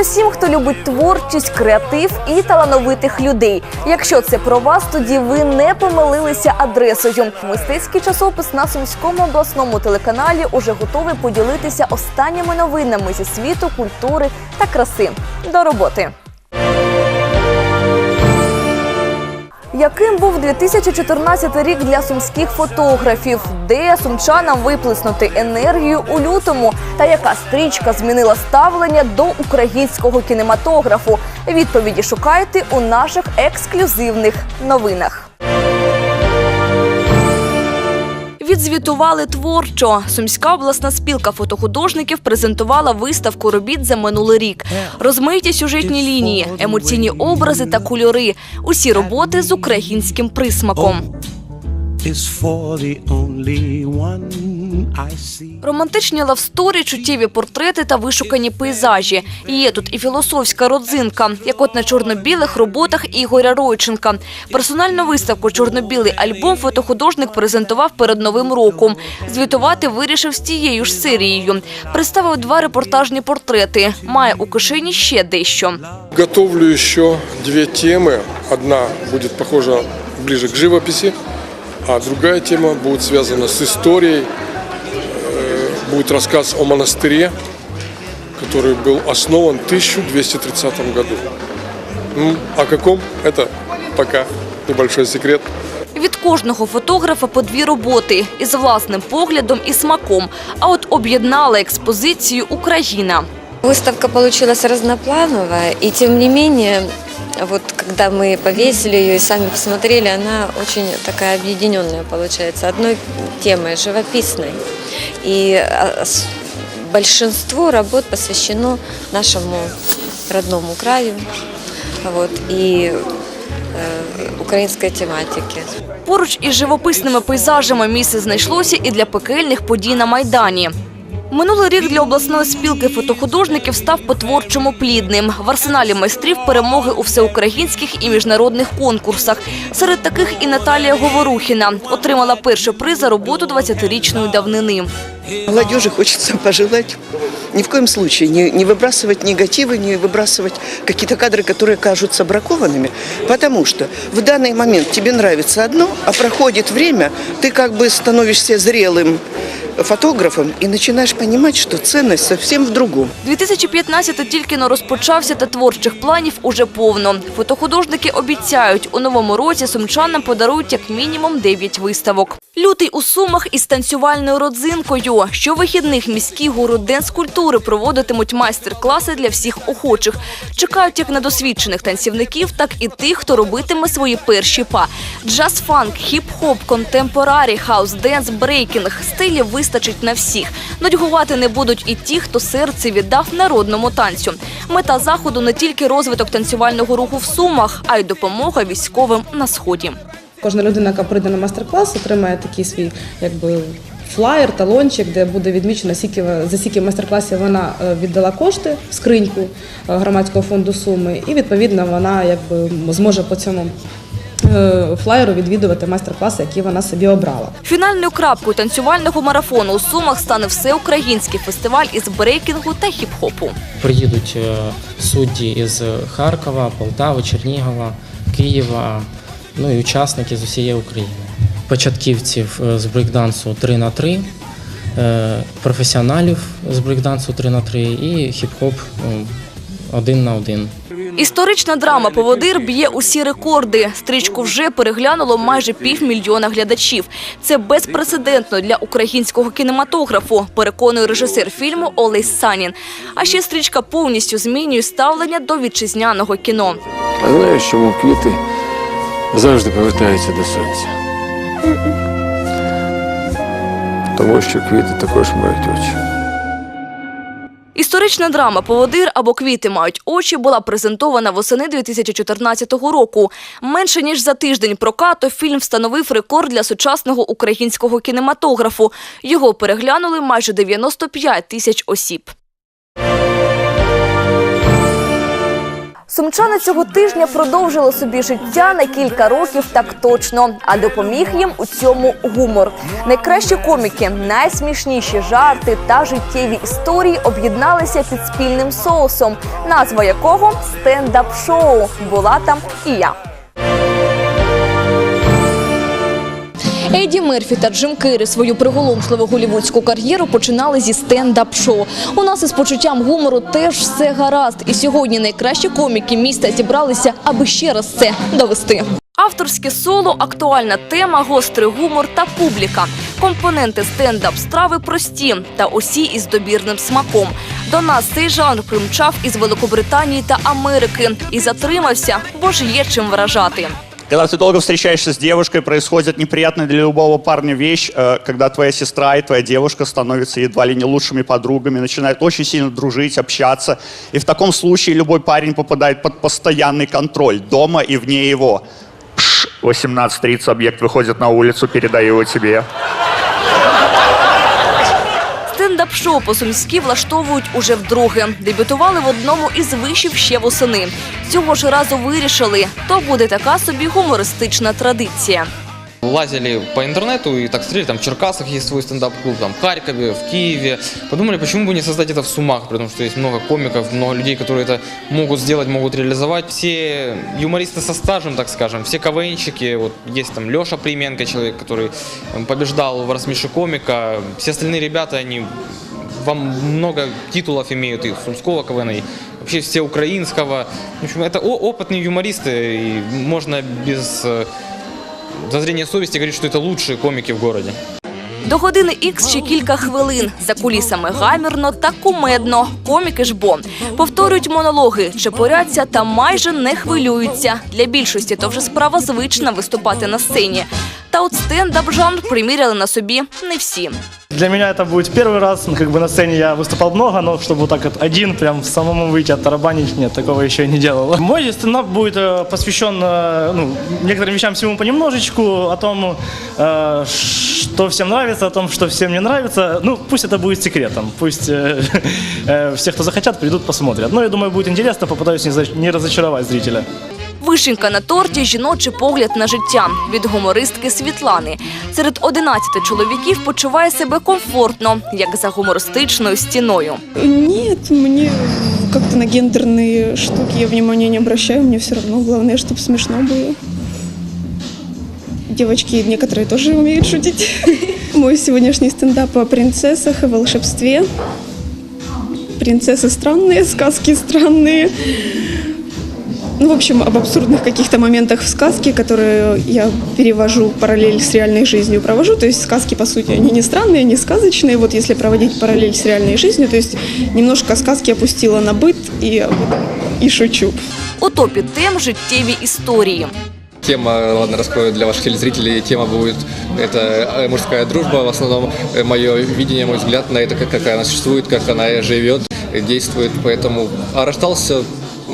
усім, хто любить творчість, креатив і талановитих людей. Якщо це про вас, тоді ви не помилилися адресою. Мистецький часопис на Сумському обласному телеканалі уже готовий поділитися останніми новинами зі світу, культури та краси. До роботи. Яким був 2014 рік для сумських фотографів? Де сумчанам виплеснути енергію у лютому? Та яка стрічка змінила ставлення до українського кінематографу? Відповіді шукайте у наших ексклюзивних новинах. Відзвітували творчо. Сумська обласна спілка фотохудожників презентувала виставку робіт за минулий рік. Розмиті сюжетні лінії, емоційні образи та кольори. Усі роботи з українським присмаком. Романтичні лавсторі, чуттєві портрети та вишукані пейзажі. Є тут і філософська родзинка, як от на чорно-білих роботах Ігоря Ройченка. Персональну виставку Чорно-білий альбом фотохудожник презентував перед новим роком. Звітувати вирішив з тією ж серією. Представив два репортажні портрети. Має у кишені ще дещо. Готовлю еще две темы. Одна будет похожа ближе к живописи, а другая тема будет связана с историей Э, Будет рассказ о монастыре, который был основан в 1230 году. М, О каком? Это пока небольшой секрет. Від кожного фотографа по дві роботи із власним поглядом і смаком. А от об'єднала експозицію Україна. Выставка получилась разноплановая, и тем не менее, вот когда мы повесили ее и сами посмотрели, она очень такая объединенная получается, одной темой, живописной. И большинство работ посвящено нашему родному краю вот, и э, украинской тематике. Поруч із живописними пейзажами місце знайшлося і для пекельних подій на Майдані. Минулий рік для обласної спілки фотохудожників став по-творчому плідним. В арсеналі майстрів перемоги у всеукраїнських і міжнародних конкурсах. Серед таких і Наталія Говорухіна отримала перший приз за роботу 20-річної давнини. Молодежи хочется пожелать ни в коем случае не, не выбрасывать негативы, не выбрасывать какие-то кадры, которые кажутся бракованными, потому что в данный момент тебе нравится одно, а проходит время, ты как бы становишься зрелым фотографом и начинаешь понимать, что ценность совсем в другом. 2015 тільки но розпочався, та творчих планів уже повно. Фотохудожники обіцяють, у новому році сумчанам подарують як мінімум 9 виставок. Лютий у Сумах із танцювальною родзинкою. Щовихідних міські гуру денс-культури проводитимуть майстер-класи для всіх охочих. Чекають як на досвідчених танцівників, так і тих, хто робитиме свої перші па. Джаз-фанк, хіп-хоп, контемпорарі, хаус-денс, брейкінг. Стилів вистачить на всіх. Нудьгувати не будуть і ті, хто серце віддав народному танцю. Мета заходу не тільки розвиток танцювального руху в Сумах, а й допомога військовим на сході. Кожна людина, яка прийде на майстер-клас, отримає такий свій якби. Флаєр, талончик, де буде відмічено, скільки за скільки майстер-класів вона е, віддала кошти в скриньку е, громадського фонду суми, і відповідно вона якби зможе по цьому е, флаєру відвідувати майстер-класи, які вона собі обрала. Фінальною крапкою танцювального марафону у Сумах стане всеукраїнський фестиваль із брейкінгу та хіп-хопу. Приїдуть судді із Харкова, Полтави, Чернігова, Києва, ну і учасники з усієї України. Початківців е, з брейкдансу 3 на 3 е, професіоналів з брейкдансу 3 на 3 і хіп-хоп ну, 1 на 1. Історична драма Поводир б'є усі рекорди. Стрічку вже переглянуло майже півмільйона глядачів. Це безпрецедентно для українського кінематографу, переконує режисер фільму Олесь Санін. А ще стрічка повністю змінює ставлення до вітчизняного кіно. Знаєш, чому квіти завжди повертаються до сонця? Тому що квіти також мають очі. Історична драма Поводир або квіти мають очі була презентована восени 2014 року. Менше ніж за тиждень прокату фільм встановив рекорд для сучасного українського кінематографу. Його переглянули майже 95 тисяч осіб. Сумчани цього тижня продовжили собі життя на кілька років так точно, а допоміг їм у цьому гумор. Найкращі коміки, найсмішніші жарти та життєві історії об'єдналися під спільним соусом, назва якого стендап-шоу. Була там і я. Еді Мерфі та Джим Керрі свою приголомшливу голівудську кар'єру починали зі стендап-шоу. У нас із почуттям гумору теж все гаразд. І сьогодні найкращі коміки міста зібралися, аби ще раз це довести. Авторське соло, актуальна тема, гострий гумор та публіка. Компоненти стендап страви прості та усі із добірним смаком. До нас цей жанр примчав із Великобританії та Америки і затримався, бо ж є чим вражати. Когда ты долго встречаешься с девушкой, происходит неприятная для любого парня вещь, э, когда твоя сестра и твоя девушка становятся едва ли не лучшими подругами, начинают очень сильно дружить, общаться. И в таком случае любой парень попадает под постоянный контроль дома и вне его. Пш, 18.30 объект выходит на улицу, передаю его тебе. Стендап-шоу по-сумськи влаштовують уже вдруге. Дебютували в одному із вишів ще восени. Цього ж разу вирішили, то буде така собі гумористична традиція. Лазили по интернету и так смотрели, там в Черкасах есть свой стендап-клуб, там в Харькове, в Киеве. Подумали, почему бы не создать это в Сумах, потому что есть много комиков, много людей, которые это могут сделать, могут реализовать. Все юмористы со стажем, так скажем, все КВНщики, вот есть там Леша Применко, человек, который э, побеждал в рассмеши комика. Все остальные ребята, они вам много титулов имеют и сумского КВН, и вообще все украинского. В общем, это о- опытные юмористы, и можно без э, зазрения совести говорить, что это лучшие комики в городе. До години ікс ще кілька хвилин. За кулісами гамірно та кумедно. Коміки ж бо повторюють монологи, чепуряться та майже не хвилюються. Для більшості то вже справа звична виступати на сцені. Та от стендап жанр приміряли на собі не всі. Для меня это будет первый раз, ну, как бы на сцене я выступал много, но чтобы вот так вот один прям самому выйти оттарабанить, нет, такого еще не делал. Мой стендап будет э, посвящен э, ну, некоторым вещам всему понемножечку, о том, э, что всем нравится, о том, что всем не нравится. Ну, пусть это будет секретом, пусть э, э, все, кто захотят, придут, посмотрят. Ну, я думаю, будет интересно, попытаюсь не за- не разочаровать зрителя. Вишенька на торті жіночий погляд на життя від гумористки Світлани. Серед 11 чоловіків почуває себе комфортно, як за гумористичною стіною. Нет, мне как-то на гендерные штуки я внимания не обращаю, мне все равно, главное, чтобы смешно было. Девочки некоторые тоже умеют шутить. Мой сегодняшний стендап о принцессах и волшебстве. Принцессы странные, сказки странные. Ну, в общем, об абсурдных каких-то моментах в сказке, которые я перевожу параллель с реальной жизнью, провожу. То есть сказки, по сути, они не странные, не сказочные. Вот если проводить параллель с реальной жизнью, то есть немножко сказки опустила на быт и, и шучу. У топі тем життєві історії. Тема, ладно, раскрою для ваших телезрителей, тема будет, это э, мужская дружба, в основном э, мое видение, мой взгляд на это, как, как она существует, как она живет, э, действует, поэтому, а рождался,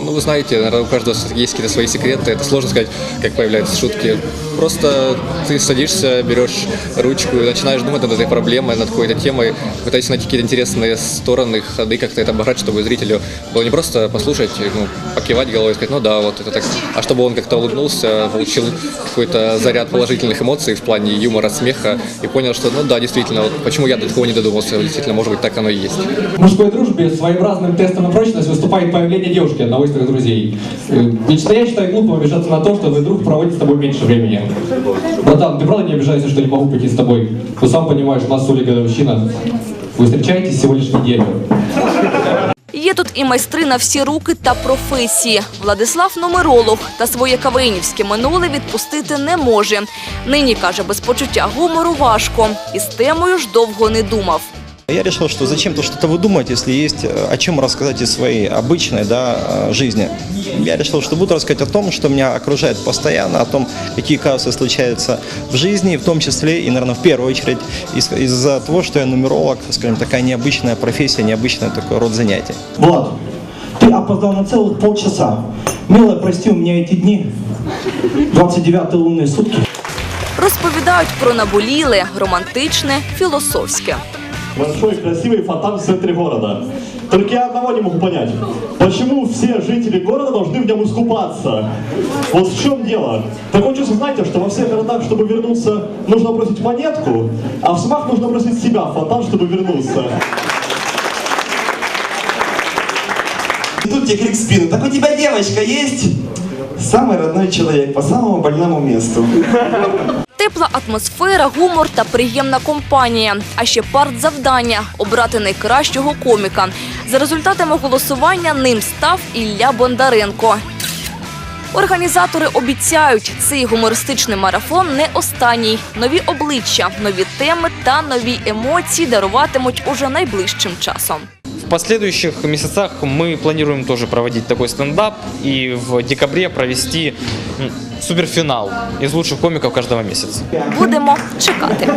ну, вы знаете, у каждого есть какие-то свои секреты, это сложно сказать, как появляются шутки, просто ты садишься, берешь ручку и начинаешь думать над этой проблемой, над какой-то темой, пытаешься найти какие-то интересные стороны, ходы, как-то это обыграть, чтобы зрителю было не просто послушать, ну, покивать головой и сказать, ну да, вот это так, а чтобы он как-то улыбнулся, получил какой-то заряд положительных эмоций в плане юмора, смеха и понял, что, ну да, действительно, вот почему я до такого не додумался, действительно, может быть, так оно и есть. В мужской дружбе своеобразным тестом на прочность выступает появление девушки одного из твоих друзей. Э, Лично я считаю глупым обижаться на то, что твой друг проводит с тобой меньше времени. Братан, ты правда не обижайся, что не могу пойти с тобой? Ты сам понимаешь, у нас с Олей годовщина. Вы встречаетесь всего лишь неделю. Є тут і майстри на всі руки та професії. Владислав нумеролог та своє кавенівське минуле відпустити не може. Нині каже, без почуття гумору важко. І з темою ж довго не думав. Я решил, что зачем то что-то выдумать, если есть э, о чем рассказать из своей обычной да, э, жизни. Я решил, что буду рассказать о том, что меня окружает постоянно, о том, какие казусы случаются в жизни, в том числе и, наверное, в первую очередь из- из-за того, что я нумеролог, скажем, такая необычная профессия, необычный такой род занятий. Влад, ты опоздал на целых полчаса. Милая, прости, у меня эти дни 29 лунные сутки. Розповідають про наболіле, романтичне, філософське. Большой красивый фонтан в центре города. Только я одного не могу понять. Почему все жители города должны в нем искупаться? Вот в чем дело? Такое чувство, знаете, что во всех городах, чтобы вернуться, нужно бросить монетку, а в Сумах нужно бросить себя в фонтан, чтобы вернуться. И тут тебе крик в спину. Так у тебя девочка есть? Самый родной человек по самому больному месту. Тепла атмосфера, гумор та приємна компанія. А ще партзавдання – обрати найкращого коміка. За результатами голосування ним став Ілля Бондаренко. Організатори обіцяють, цей гумористичний марафон не останній. Нові обличчя, нові теми та нові емоції даруватимуть уже найближчим часом. В последующих месяцах мы планируем тоже проводить такой стендап и в декабре провести суперфинал из лучших комиков каждого месяца. Будемо чекати.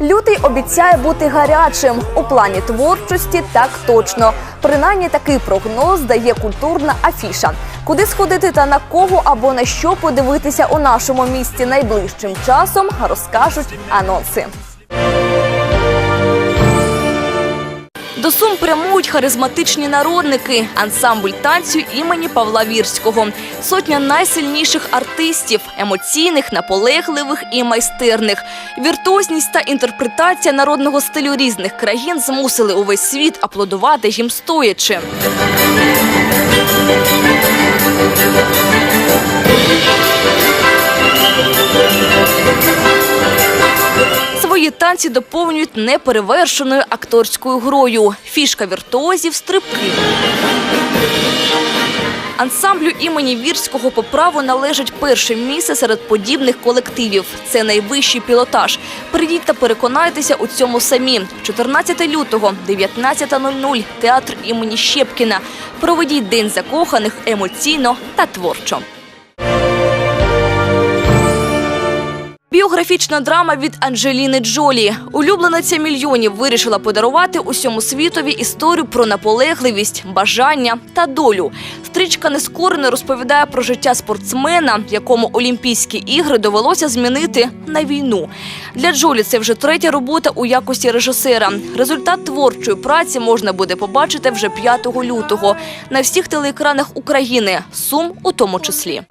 Лютий обіцяє бути гарячим у плані творчості. Так точно. Принаймні такий прогноз дає культурна афіша. Куди сходити та на кого або на що подивитися у нашому місті найближчим часом, розкажуть анонси. До Сум прямують харизматичні народники, ансамбль танцю імені Павла Вірського, сотня найсильніших артистів, емоційних, наполегливих і майстерних. Віртуозність та інтерпретація народного стилю різних країн змусили увесь світ аплодувати їм стоячи. Свої танці доповнюють неперевершеною акторською грою. Фішка віртуозів стрибки. Ансамблю імені Вірського по праву належить перше місце серед подібних колективів. Це найвищий пілотаж. Прийдіть та переконайтеся у цьому самі. 14 лютого, 19.00, театр імені Щепкіна. Проведіть день закоханих емоційно та творчо. Біографічна драма від Анджеліни Джолі. Улюблениця мільйонів вирішила подарувати усьому світові історію про наполегливість, бажання та долю. Стрічка нескорено розповідає про життя спортсмена, якому Олімпійські ігри довелося змінити на війну. Для Джолі це вже третя робота у якості режисера. Результат творчої праці можна буде побачити вже 5 лютого на всіх телеекранах України, Сум у тому числі.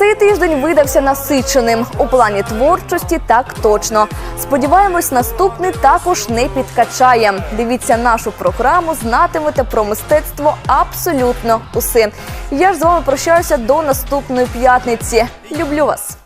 Цей тиждень видався насиченим у плані творчості. Так точно. Сподіваємось, наступний також не підкачає. Дивіться нашу програму, знатимете про мистецтво абсолютно усе. Я ж з вами прощаюся до наступної п'ятниці. Люблю вас.